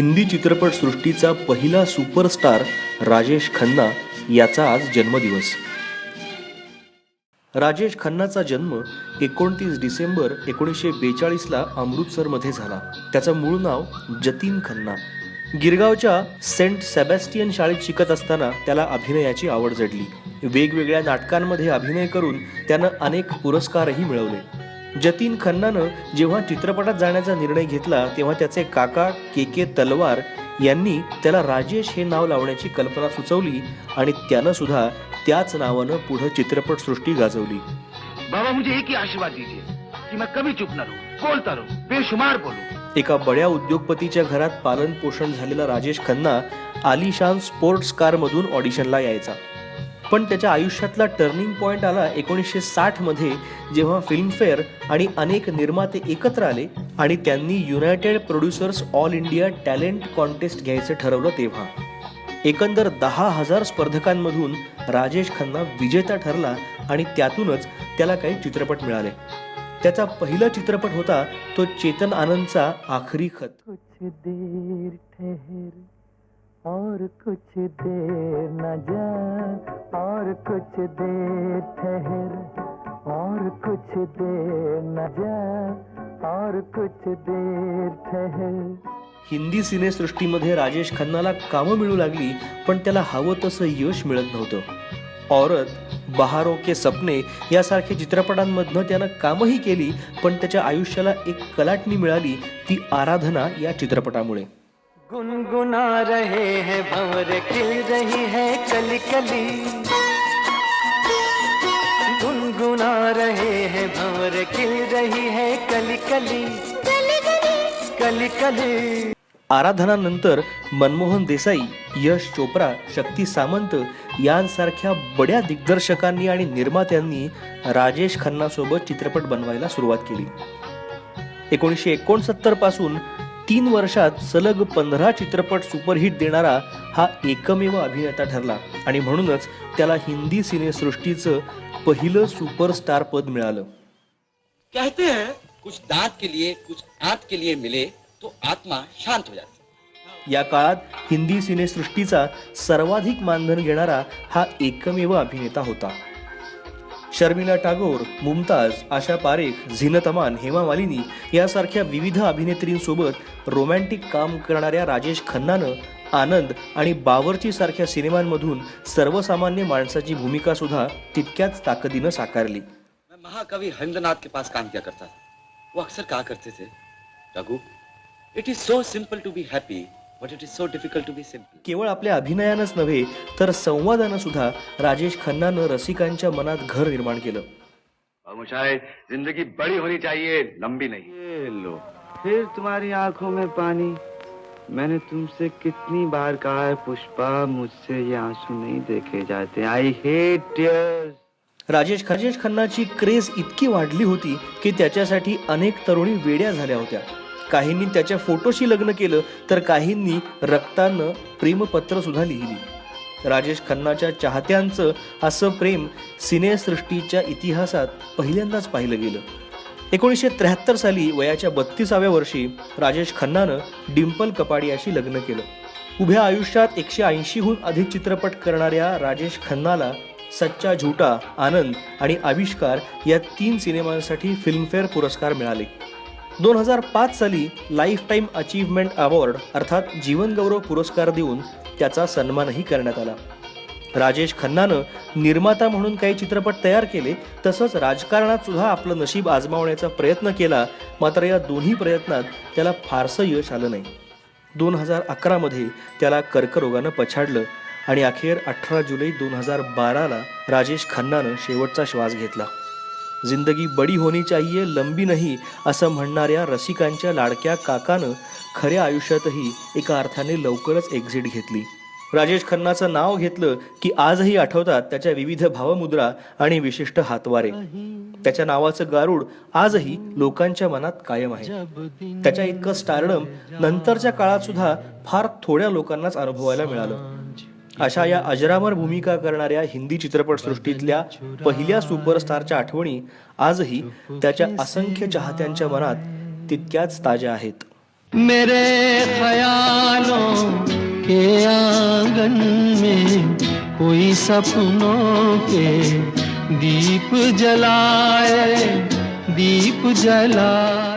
हिंदी चित्रपटसृष्टीचा पहिला सुपरस्टार राजेश खन्ना याचा आज जन्मदिवस. राजेश खन्नाचा जन्म एकोणतीस डिसेंबर एकोणीसशे बेचाळीसला अमृतसरमध्ये झाला. त्याचं मूळ नाव जतीन खन्ना. गिरगावच्या सेंट सेबॅस्टियन शाळेत शिकत असताना त्याला अभिनयाची आवड जडली. वेगवेगळ्या नाटकांमध्ये अभिनय करून त्यानं अनेक पुरस्कारही मिळवले. जतीन खन्नानं जेव्हा चित्रपटात जाण्याचा निर्णय घेतला तेव्हा त्याचे काका के के तलवार यांनी त्याला राजेश हे नाव लावण्याची कल्पना सुचवली आणि त्यानं सुद्धा त्याच नावानं पुढं चित्रपटसृष्टी गाजवली. बाबा मुझे एक ही आशीर्वाद दीजिए कि मैं कभी चुप न रहूं बोलता रहूं बेशुमार बोलूं। एका बड्या उद्योगपतीच्या घरात पालन पोषण झालेला राजेश खन्ना आलिशान स्पोर्ट्स कारमधून ऑडिशनला यायचा. पण त्याच्या आयुष्यातला टर्निंग पॉईंट आला एकोणीसशे साठमध्ये जेव्हा फिल्मफेअर आणि अनेक निर्माते एकत्र आले आणि त्यांनी United Producers All India Talent Contest घ्यायचं ठरवलं तेव्हा. एकंदर दहा हजार स्पर्धकांमधून राजेश खन्ना विजेता ठरला आणि त्यातूनच त्याला काही चित्रपट मिळाले. त्याचा पहिला चित्रपट होता तो चेतन आनंदचा आखरी खत. कुछ देर और कुछ देर न जा और कुछ देर ठहर और कुछ देर न जा और कुछ देर ठहर। हिंदी सिनेसृष्टीमध्ये राजेश खन्नाला कामं मिळू लागली पण त्याला हवं तसं यश मिळत नव्हतं. औरत बहारो के सपने यासारख्या चित्रपटांमधनं त्यानं कामही केली पण त्याच्या आयुष्याला एक कलाटणी मिळाली ती आराधना या चित्रपटामुळे. गुनगुना रहे हैं भंवर खिल रही है कली कली। गुनगुना रहे हैं भंवर खिल रही है कली कली। कली कली। आराधनानंतर मनमोहन देसाई यश चोप्रा शक्ती सामंत यांसारख्या बड्या दिग्दर्शकांनी आणि निर्मात्यांनी राजेश खन्नासोबत चित्रपट बनवायला सुरुवात केली. एकोणीसशे एकोणसत्तरपासून तीन वर्षात सलग पंधरा चित्रपट सुपरहिट देणारा हा एकमेव अभिनेता ठरला. आणि म्हणूनच त्याला हिंदी सिनेसृष्टीचं पहिलं सुपरस्टार पद मिळालं. कहते हैं कुछ दांत के लिए कुछ आंत के लिए मिले तो आत्मा शांत हो जाती या काळात हिंदी सिनेसृष्टीचा सर्वाधिक मानधन घेणारा हा एकमेव अभिनेता होता. शर्मिला टागोर मुमताज आशा पारेख झीनत अमान हेमा मालिनी यासारख्या विविध अभिनेत्रींसोबत रोमॅन्टिक काम करणाऱ्या राजेश खन्नानं आनंद आणि बावरची सारख्या सिनेमांमधून सर्वसामान्य माणसाची भूमिका सुद्धा तितक्याच ताकदीनं साकारली. महाकवी महाकवि हरिंद्रनाथ के पास काम किया करता? वो अक्सर कहा करते थे Raghu it is so simple to be happy but it is so difficult to be simple केवळ आपल्या अभिनयानंच नव्हे तर संवादानं सुद्धा राजेश खन्नानं रसिकांच्या मनात घर निर्माण केलं. जिंदगी बड़ी होनी चाहिए लंबी नहीं। ये लो फिर तुम्हारी आंखों में पानी। मैंने तुमसे कितनी बार कहा है पुष्पा मुझसे ये आंसू नहीं देखे जाते। I hate tears Rajesh Rajesh खन्नाची craze इतकी वाढली होती की त्याच्यासाठी अनेक तरुणी वेड्या झाल्या होत्या. काहींनी त्याच्या फोटोशी लग्न केलं तर काहींनी रक्तानं प्रेमपत्र सुद्धा लिहिली. राजेश खन्नाच्या चाहत्यांचं असं प्रेम सिनेसृष्टीच्या इतिहासात पहिल्यांदाच पाहिलं गेलं. एकोणीसशे त्र्याहत्तर साली वयाच्या बत्तीसाव्या वर्षी राजेश खन्नानं डिम्पल कपाडियाशी लग्न केलं. उभ्या आयुष्यात एकशे ऐंशीहून अधिक चित्रपट करणाऱ्या राजेश खन्नाला सच्चा झुटा आनंद आणि आविष्कार या तीन सिनेमांसाठी फिल्मफेअर पुरस्कार मिळाले. दोन हजार पाच साली लाईफ टाईम अचीव्हमेंट अवॉर्ड अर्थात जीवनगौरव पुरस्कार देऊन त्याचा सन्मानही करण्यात आला. राजेश खन्नानं निर्माता म्हणून काही चित्रपट तयार केले तसंच राजकारणात सुद्धा आपलं नशीब आजमावण्याचा प्रयत्न केला मात्र या दोन्ही प्रयत्नात त्याला फारसं यश आलं नाही. दोन हजार अकरामध्ये त्याला कर्करोगानं पछाडलं आणि अखेर अठरा जुलै दोन हजार बाराला राजेश खन्नानं शेवटचा श्वास घेतला. जिंदगी बडी होनी चाहिए लंबी नाही असं म्हणणाऱ्या रसिकांच्या लाडक्या काकानं खऱ्या आयुष्यातही एका अर्थाने लवकरच एक्झिट घेतली. राजेश खन्नाचं नाव घेतलं की आजही आठवतात त्याच्या विविध भावमुद्रा आणि विशिष्ट हातवारे. त्याच्या नावाचं गारुड आजही लोकांच्या मनात कायम आहे. त्याच्या इतकं स्टारडम नंतरच्या काळात सुद्धा फार थोड्या लोकांनाच अनुभवायला मिळालं. अशा या अजरामर भूमिका करणाऱ्या हिंदी चित्रपटसृष्टीतल्या पहिल्या सुपरस्टारच्या आठवणी आजही त्याच्या असंख्य चाहत्यांच्या मनात तितक्याच ताज्या आहेत. मेरे के आंगन में कोई सपनों के दीप जलाए दीप जलाए